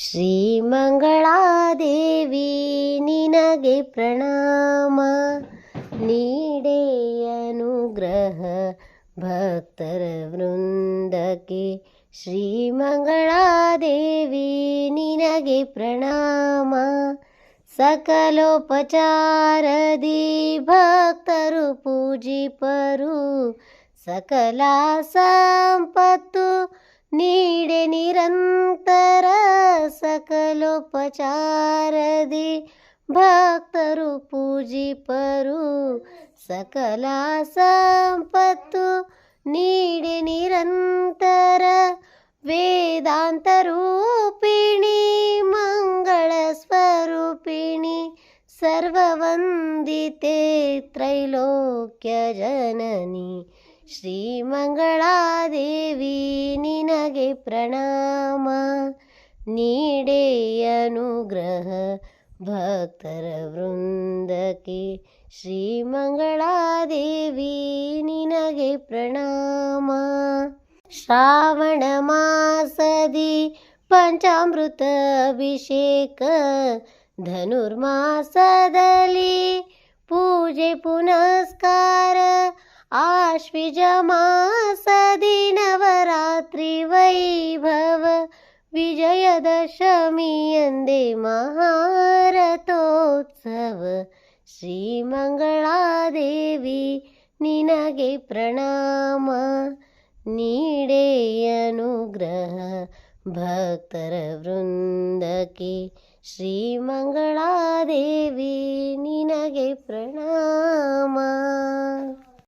ಶ್ರೀಮಂಗಳಾದೇವಿ, ನಿನಗೆ ಪ್ರಣಾಮ ನೀಡೆಯನುಗ್ರಹ ಭಕ್ತರ ವೃಂದಕ್ಕೆ. ಶ್ರೀಮಂಗಳಾದೇವಿ, ನಿನಗೆ ಪ್ರಣಾಮ ಸಕಲೋಪಚಾರದಿ ಭಕ್ತರು ಪೂಜಿಪರು. ಸಕಲ ಸಂಪತ್ತು ನೀಡೆ ನಿರಂತರ ಸಕಲೋಪಚಾರದಿ ಭಕ್ತರು ಪೂಜಿಪರು ಸಕಲ ಸಂಪತ್ತು ನೀಡಿ ನಿರಂತರ ವೇದಾಂತ ರೂಪಿಣಿ ಮಂಗಳ ಸ್ವರೂಪಿಣಿ ಸರ್ವವಂದಿತೆ ತ್ರೈಲೋಕ್ಯ ಜನನಿ. ಶ್ರೀಮಂಗಳಾದೇವಿ ನಿನಗೆ ಪ್ರಣಾಮ. ಭಕ್ತರ ವೃಂದಕ್ಕೆ ಶ್ರೀಮಂಗಳಾದೇವಿ ನಿನಗೆ ಪ್ರಣಾಮ ಶ್ರಾವಣ ಮಾಸದಿ ಪಂಚಾಮೃತ ಅಭಿಷೇಕ ಧನುರ್ಮಾಸದಲ್ಲಿ ಪೂಜೆ ಪುನಸ್ಕಾರ ಆಶ್ವಿಜ ಮಾಸದಿ ನವರಾತ್ರಿ ವೈಭವ ವಿಜಯದಶಮಿ ಎಂದೇ ಮಹಾರಥೋತ್ಸವ ಶ್ರೀಮಂಗಳಾದೇವಿ ನಿನಗೆ ಪ್ರಣಾಮ ನೀಡೇ ಅನುಗ್ರಹ ಭಕ್ತರ ವೃಂದಕ್ಕೆ ಶ್ರೀಮಂಗಳಾದೇವಿ ನಿನಗೆ ಪ್ರಣಾಮ